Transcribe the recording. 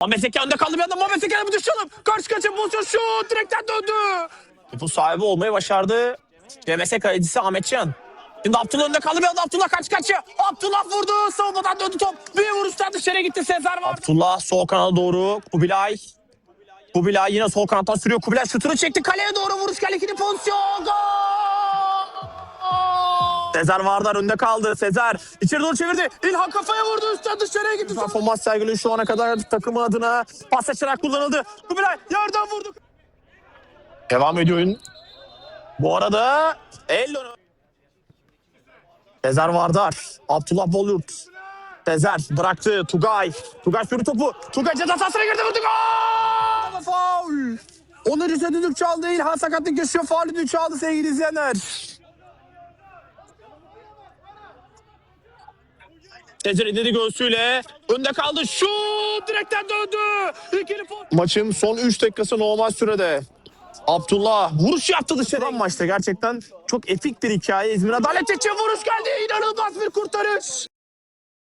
Muhammed Zeki önde kaldı bir anda Muhammed Zeki'ye bir düşelim. Karşı karşıya pozisyon şut direkten döndü. Bu sahibi olmayı başardı. CMS kalecisi Ahmetcan. Şimdi Abdullah önde kaldı bir anda Abdullah kaç kaçıyor. Abdullah vurdu. Savunmadan döndü top. Bir vuruştan dışarı gitti Sezer var. Abdullah sol kanala doğru. Kubilay. Kubilay yine sol kanattan sürüyor. Kubilay şutunu çekti. Kaleye doğru vuruş. İkinci pozisyon. Gol! Sezer Vardar önde kaldı. Sezer içeri doğru çevirdi. İlhan kafaya vurdu. Üstten dışarıya gitti. Performans sergiliyor şu ana kadar takımı adına. Pas açarak kullanıldı. Kubilay yerden vurdu. Devam ediyor oyun. Bu arada Ellon Sezer Vardar. Abdullah Bolyurt. Sezer bıraktı. Tugay. Tugay sürü topu. Tugay ceza sahasına girdi. Vurdu. Gol! Faul. Onur ise düdük çaldı. İlhan sakatlık yaşıyor. Faul düdük çaldı sevgili izleyenler. Sezer indirdi göğsüyle. Önde kaldı. Şut direkten döndü. İkili. Maçın son 3 dakikası normal sürede. Abdullah vuruş yaptı dışarı. Maçta gerçekten çok epik bir hikaye. İzmir Adalet için vuruş geldi. İnanılmaz bir kurtarış.